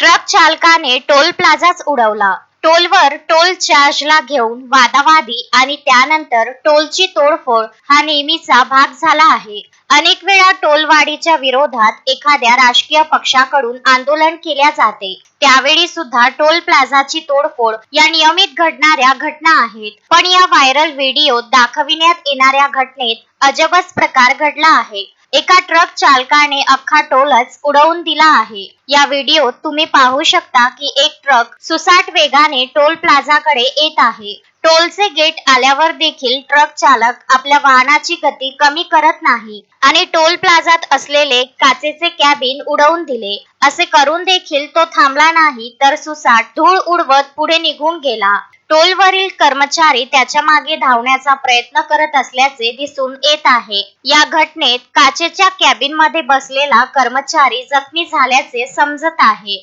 Truck चालकाने toll प्लाझाच उडवला. टोलवर toll चार्जला घेऊन वादावादी आणि त्यानंतर टोलची तोडफोड हा नेहमीचा भाग झाला आहे. अनेक वेळा टोलवाढीच्या विरोधात एखाद्या राजकीय पक्षाकडून आंदोलन केल्या जाते. त्यावेळी सुद्धा टोल प्लाझाची तोडफोड या नियमित घडणाऱ्या घटना आहेत. पण या व्हायरल व्हिडिओत दाखविण्यात येणाऱ्या घटनेत अजबच प्रकार घडला आहे. एका ट्रक चालकाने अख्खा टोलच उडवून दिला आहे. या व्हिडिओत तुम्ही पाहू शकता की एक ट्रक सुसाट वेगाने टोल प्लाझाकडे येत आहे. टोलचे गेट आल्यावर देखील ट्रक चालक आपल्या वाहनाची गती कमी करत नाही आणि टोल प्लाझात असलेले काचेचे कॅबिन उडवून दिले. असे करून देखील तो थांबला नाही तर सुसाट धूळ उडवत पुढे निघून गेला. टोलवरील कर्मचारी त्याच्यामागे धावण्याचा प्रयत्न करत असल्याचे दिसून येत आहे. या घटनेत काचेच्या कॅबिनमध्ये बसलेला कर्मचारी जखमी झाल्याचे समजत आहे.